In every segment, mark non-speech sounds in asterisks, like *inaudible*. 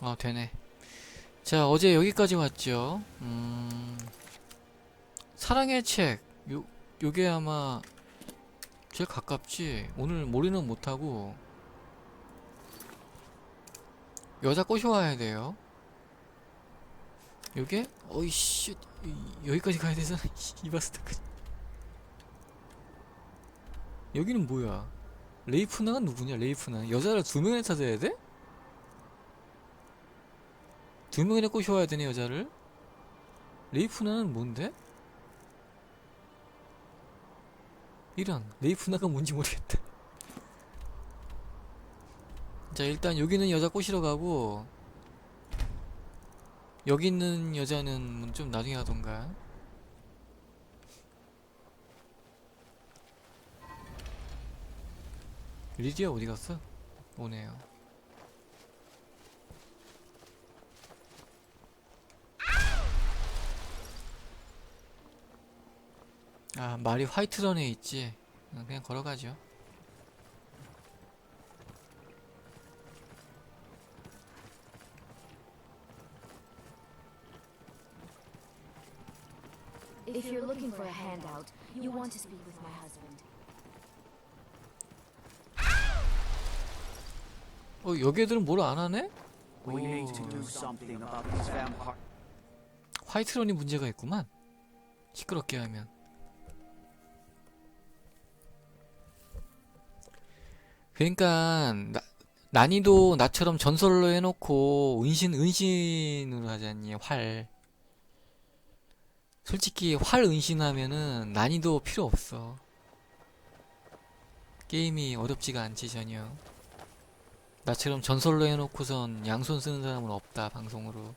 아 되네. 자 어제 여기까지 왔죠. 음 사랑의 책. 요, 요게 아마 제일 가깝지? 오늘 몰이는 못하고 여자 꼬셔와야 돼요. 요게? 어이씨. 이- 여기까지 가야 되잖아 *laughs* 이바스타까지 여기는 뭐야? 레이프나가 누구냐? 레이프나? 여자를 두 명이나 찾아야 돼? 두 명이나 꼬셔와야 되네 여자를 레이프나는 뭔데? 이런 레이프나가 뭔지 모르겠다 자 일단 여기는 여자 꼬시러 가고 여기 있는 여자는 좀 나중에 하던가 리디아 어디 갔어? 오네요 아 말이 화이트런에 있지 어, 그냥 걸어가죠 If you're looking for a handout, you want to speak with my husband. 어 여기 애들은 뭘 안 하네? We need to 오. do something about these vampire. 화이트런이 문제가 있구만 시끄럽게 하면 그러니까 나, 난이도 나처럼 전설로 해놓고 은신 은신으로 하자니 활. 솔직히 활 은신하면은 난이도 필요 없어. 게임이 어렵지가 않지 전혀. 나처럼 전설로 해놓고선 양손 쓰는 사람은 없다 방송으로.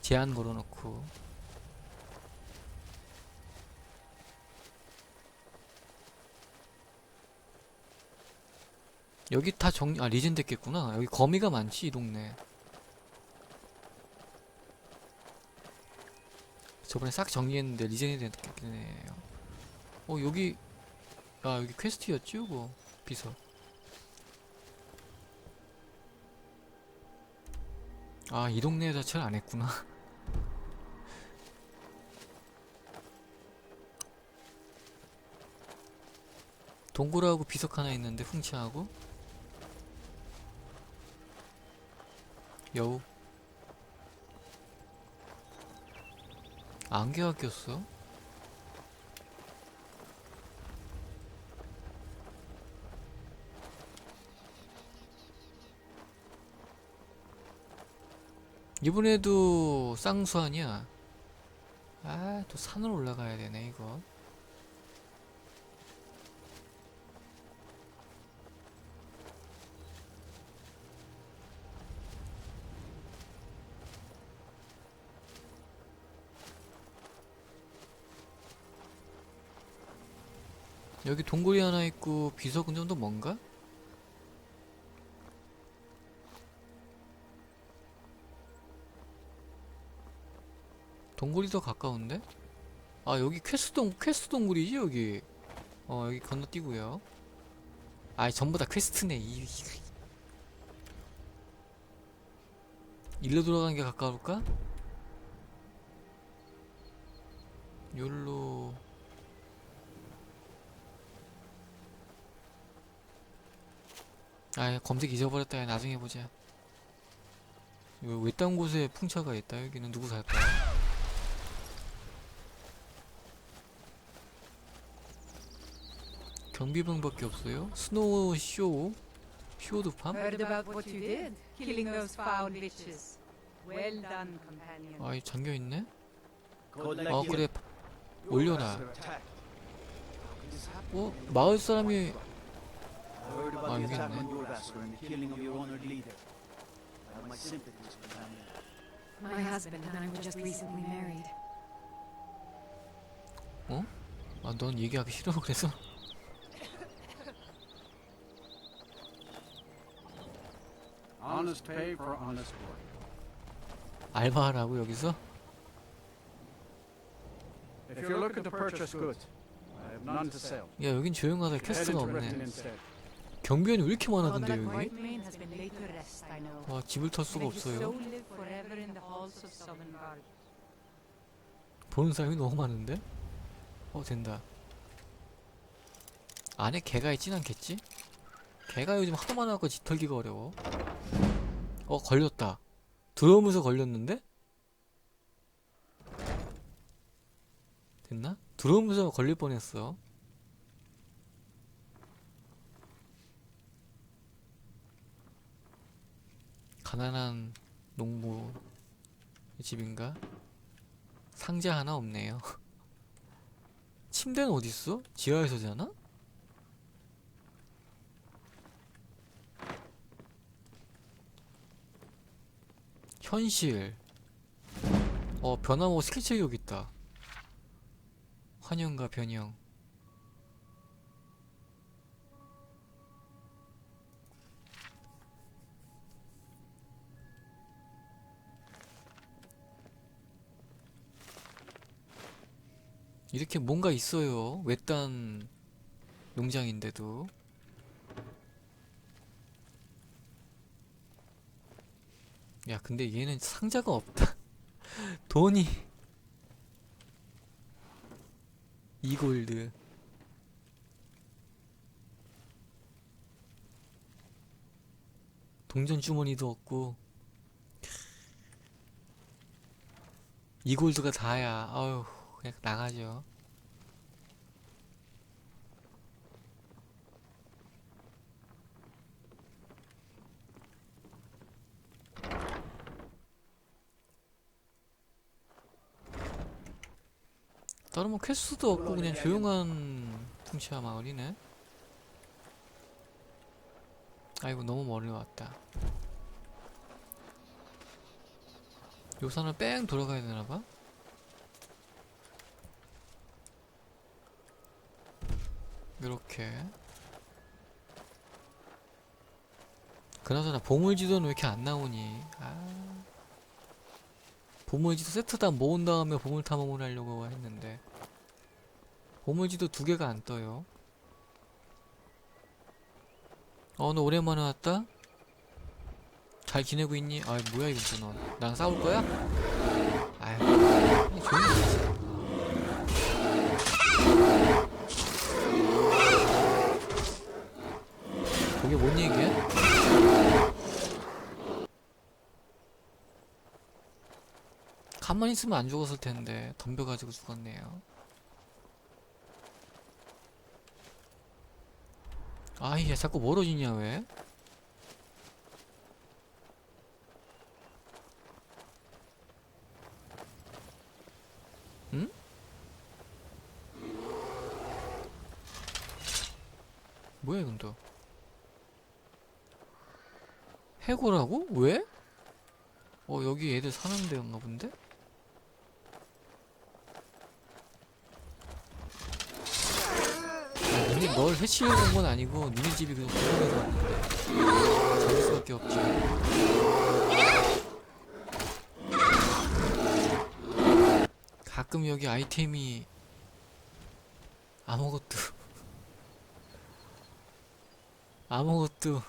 제한 걸어놓고 여기 다 정리 아 리젠 됐겠구나. 여기 거미가 많지 이 동네. 저번에 싹 정리했는데 리젠이 됐겠네요. 어 여기 아 여기 퀘스트였지 이거? 비서. 아 이 동네 자체를 안 했구나. *laughs* 동굴하고 비석 하나 있는데 풍치하고 여우 안개가 꼈어? 이번에도 쌍수 아니야? 아, 또 산을 올라가야 되네, 이거. 여기 동굴이 하나 있고 비석은 좀더 뭔가? 동굴이 더 가까운데? 아 여기 퀘스트 동 퀘스트 동굴이지 여기 어 여기 건너뛰고요 아 전부 다 퀘스트네 이, 이 일로 돌아가는 게 가까울까? 요로 아 검색 잊어버렸다 야 나중에 보자 이거 외딴 곳에 풍차가 있다 여기는 누구 살까? 경비병밖에 없어요? 스노우 쇼? 쇼드팜? 아이 잠겨있네? 아 그래 올려놔. 어? 마을 사람이 I heard about 아, the attack on your master and the killing of your honored leader. I have my sympathies, companion. My husband and I were just recently married. 아넌 얘기하기 싫어 그래서? Honest pay for honest work. 알바하라고 여기서? If you're looking to purchase goods, I have none to sell. 야 여긴 조용하다 Riften 없네 instead. 경비원이 왜 이렇게 많아 근데 여기? 와 집을 털 수가 없어요. 보는 사람이 너무 많은데? 어 된다. 안에 개가 있진 않겠지? 개가 요즘 하도 많아갖고 짙털기가 어려워. 어 걸렸다. 들어오면서 걸렸는데? 됐나? 들어오면서 걸릴 뻔했어. 가난한 농부 집인가? 상자 하나 없네요. *laughs* 침대는 어딨어? 지하에서 자나? 현실. 어, 변화모 스케치 여기 있다. 환영과 변형. 이렇게 뭔가 있어요. 외딴 농장인데도. 야, 근데 얘는 상자가 없다. *laughs* 돈이. 이골드. 동전 주머니도 없고. 이골드가 다야. 아유, 그냥 나가죠. 다른 뭐 퀘스트도 없고 그냥 조용한 풍치와 마을이네. 아이고 너무 멀리 왔다. 요 산을 뺑 돌아가야 되나봐? 요렇게 그나저나 보물지도는 왜 이렇게 안 나오니 아 보물지도 세트 다 모은 다음에 보물 탐험을 하려고 했는데 보물지도 두 개가 안 떠요 어 너 오랜만에 왔다? 잘 지내고 있니? 아 뭐야 이거 또 넌. 나랑 싸울 거야? 그냥 조용히 있어 그게 뭔 얘기야? 있으면 안 죽었을 텐데 덤벼가지고 죽었네요. 아이, 야, 자꾸 멀어지냐 왜? 응? 뭐야 또? 해고라고? 왜? 어 여기 애들 사는 데였나 본데? 아, 니네 널 해치려고 온 건 아니고 니네 집이 그냥 구경해서 왔는데 잡을 수밖에 없지 가끔 여기 아이템이 아무것도 아무것도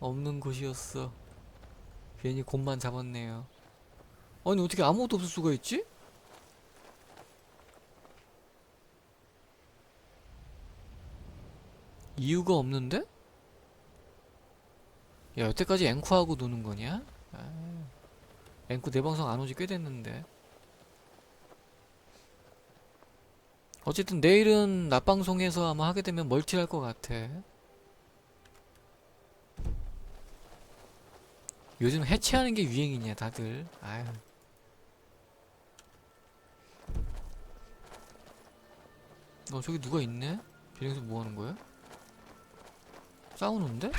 없는 곳이었어. 괜히 곰만 잡았네요. 아니 어떻게 아무것도 없을 수가 있지? 이유가 없는데? 야 여태까지 앵쿠하고 노는 거냐? 아, 앵쿠 내 방송 안 오지 꽤 됐는데. 어쨌든 내일은 낮방송에서 아마 하게 되면 멀티 할 것 같아. 요즘 해체하는 게 유행이냐 다들 아유 어 저기 누가 있네? 비행수 뭐 하는 거야? 싸우는데?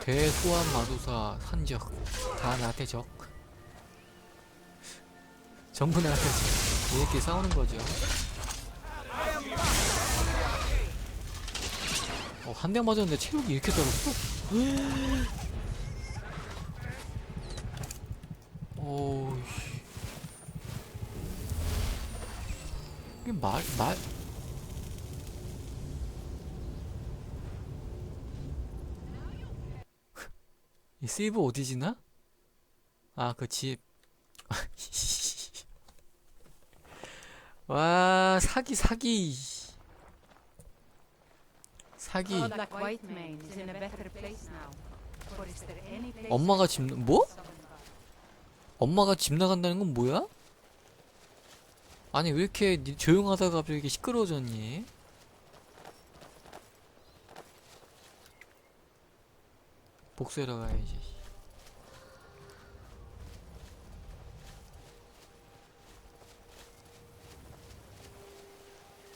대소환 마도사 산적 다 나한테 적 전부 나한테 적 이렇게 싸우는 거죠 어, 한 대 맞았는데 체력이 이렇게 씨. 말, 말. 이 세이브 어디지나? 아, 그 집. 와, 사기, 사기. 사기. Oh, 엄마가 집, 뭐? 엄마가 집 나간다는 건 뭐야? 아니, 왜 이렇게 니- 조용하다가 갑자기 시끄러워졌니? 복수하러 가야지.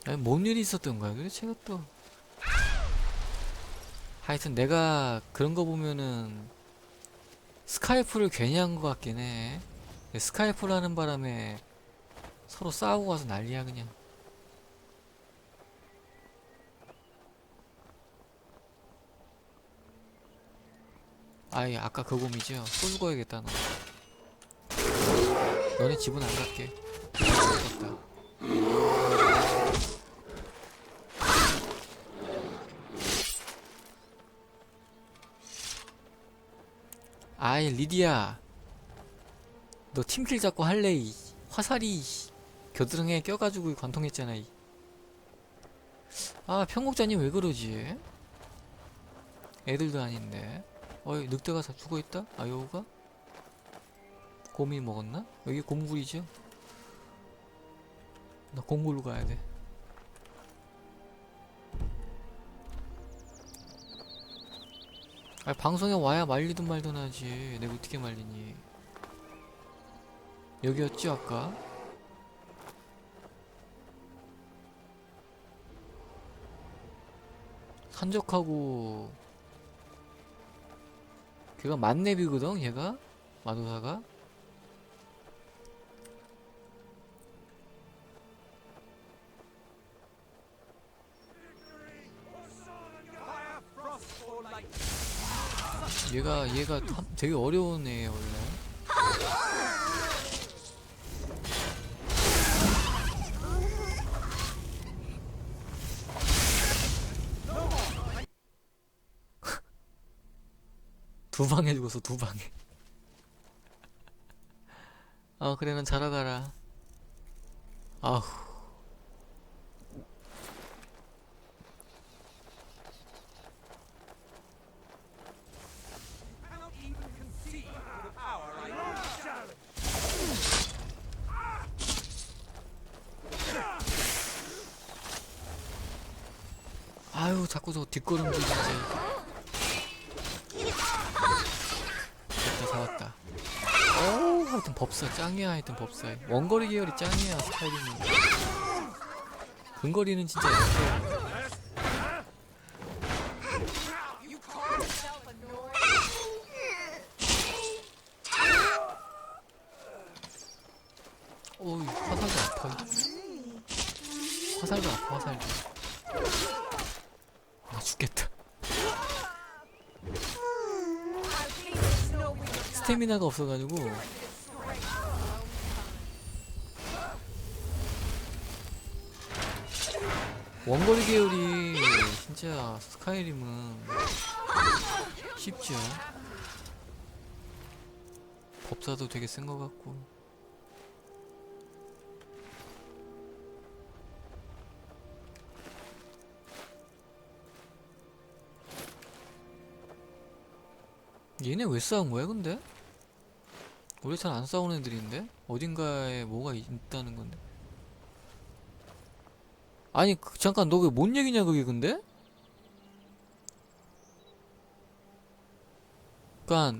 아니, 뭔 일이 있었던 거야? 그래, 제가 또. 하여튼 내가 그런 거 보면은 스카이프를 괜히 한 것 같긴 해. 스카이프를 하는 바람에 서로 싸우고 가서 난리야, 그냥. 아이, 아까 그 곰이죠? 또 죽어야겠다, 너. 너네 집은 안 갈게. 죽겠다. 아이, 리디야. 너 팀킬 잡고 할래, 이. 화살이, 이. 겨드랑이에 껴가지고 관통했잖아, 이. 아, 평국자님 왜 그러지? 애들도 아닌데. 어이, 늑대가 다 죽어있다? 아, 여우가? 곰이 먹었나? 여기 곰굴이죠? 나 곰굴로 가야 돼. 아, 방송에 와야 말리든 말든 하지. 내가 어떻게 말리니? 여기였지, 아까? 산적하고 걔가 만렙이거든 얘가? 마도사가? 얘가 얘가 참 되게 어려운 애예요 원래 두 방에 죽었어 두 방에. 아 그래 넌 자러 가라. 아후. 아유 자꾸 저 뒷걸음질 진짜 됐다 잡았다 어우 하여튼 법사 짱이야 하여튼 법사. 원거리 계열이 짱이야 스타일링은 근거리는 진짜 약해. 어이 화살도 아파. 화살도 아파 화살도. 아 죽겠다. 스태미나가 없어가지고 원거리 계열이 진짜 스카이림은 쉽죠 법사도 되게 센 것 같고 얘네 왜 싸운 거야 근데? 원래 잘안 싸우는 애들인데? 어딘가에 뭐가 있다는 건데 아니 그, 잠깐 너 그게 뭔 얘기냐 그게 근데? 그니까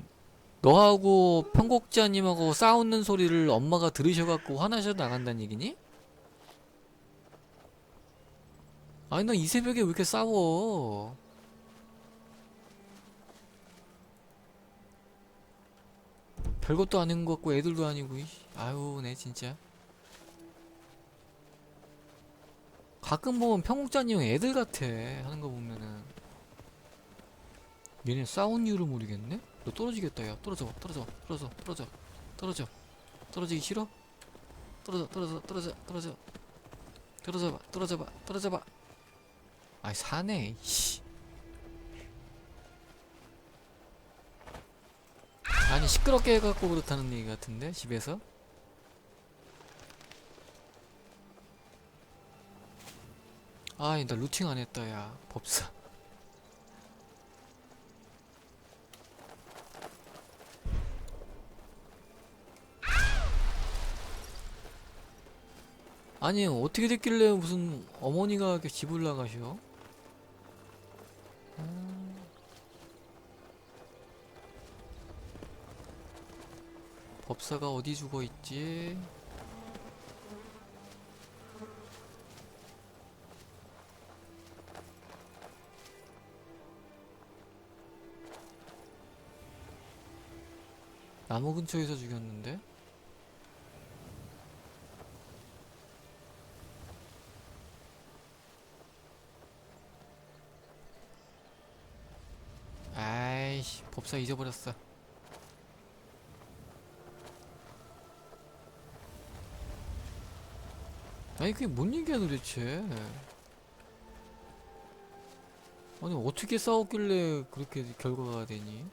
너하고 편곡자님하고 싸우는 소리를 엄마가 들으셔갖고 화나셔도 나간다는 얘기니? 아니 너 이 새벽에 왜 이렇게 싸워 별것도 아닌 것 같고 애들도 아니고. 아유 내 진짜 가끔 보면 평국자님 애들 같아 하는 거 보면은. 얘네 싸운 이유를 모르겠네? 너 떨어지겠다 야. 떨어져 떨어져 떨어져 떨어져 떨어져. 떨어지기 싫어? 떨어져 떨어져 떨어져 떨어져. 떨어져봐 떨어져봐 떨어져봐. 아이 사네 씨. 아니 시끄럽게 해갖고 그렇다는 얘기 같은데 집에서 아이 나 루팅 안 했다 야 법사 아니 어떻게 됐길래 무슨 어머니가 이렇게 집을 나가셔? 아. 법사가 어디 죽어 있지? 나무 근처에서 죽였는데? 아이씨 법사 잊어버렸어. 아니 그게 뭔 얘기야 도대체? 아니 어떻게 싸웠길래 그렇게 결과가 되니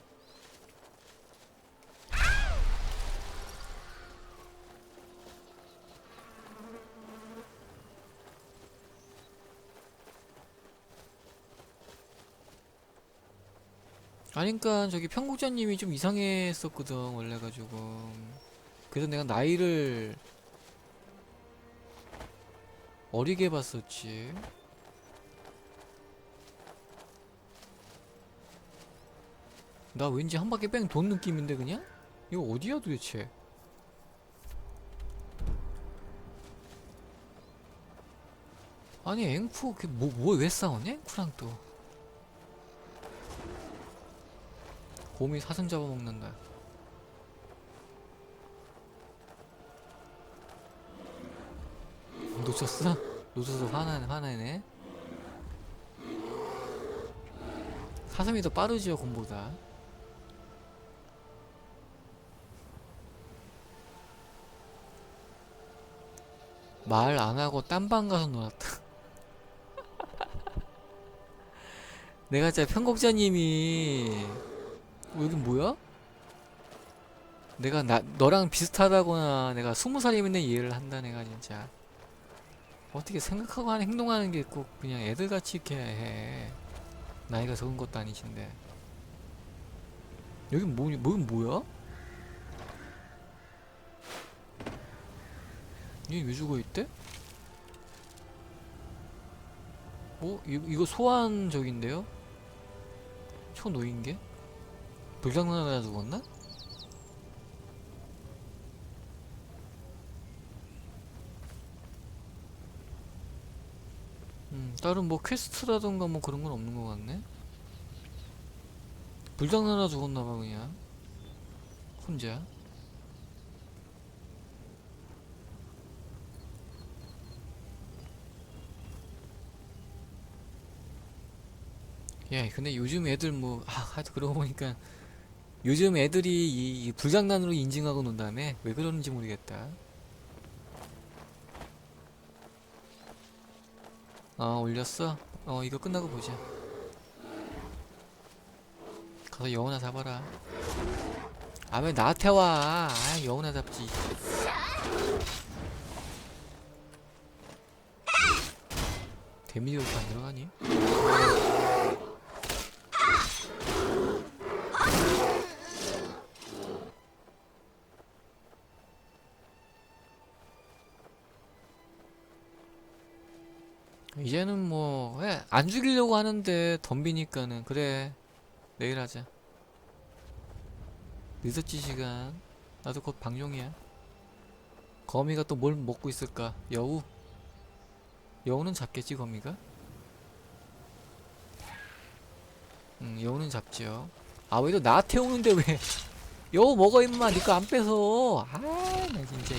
아니까 저기 평국자님이 좀 이상했었거든 원래 가 지금 그래서 내가 나이를 어리게 봤었지. 나 왠지 한 바퀴 뺑 돈 느낌인데 그냥? 이거 어디야 도대체? 아니 앵쿠 그뭐뭐 왜 싸우냐 앵쿠랑 또 곰이 사슴 잡아먹는다. 놓쳤어? 놓쳐서 화나, 화나네. 사슴이 더 빠르지요, 곰보다. 말 안 하고 딴 방 가서 놀았다. *laughs* 내가 진짜 편곡자님이 어, 여긴 뭐야? 내가 나 너랑 비슷하다거나 내가 스무 살이면 이해를 한다 내가 진짜 어떻게 생각하고 하는 행동하는 게 꼭 그냥 애들같이 이렇게 해 나이가 적은 것도 아니신데 여긴 뭐, 뭐긴 뭐야? 얘 왜 죽어있대? 어? 이, 이거 소환 적인데요? 초노인게? 불장난하다 죽었나? 음, 다른 뭐 퀘스트라던가 뭐 그런 건 없는 것 같네? 불장난하다 죽었나봐 그냥 혼자 야 근데 요즘 애들 뭐 아, 하여튼 그러고 보니까 요즘 애들이 이, 이 불장난으로 인증하고 논다며 왜 그러는지 모르겠다. 어 올렸어? 어 이거 끝나고 보자. 가서 여우나 잡아라. 아 왜 나한테 와? 아 여우나 잡지. 데미지가 이렇게 안 들어가니? 이제는 뭐, 왜, 안 죽이려고 하는데 덤비니까는, 그래. 내일 하자. 늦었지, 시간. 나도 곧 방종이야. 거미가 또 뭘 먹고 있을까? 여우? 여우는 잡겠지, 거미가? 응, 여우는 잡지요. 아, 왜 또 나 태우는데 왜? 여우 먹어, 임마. 니거 안 뺏어. 아, 나 진짜.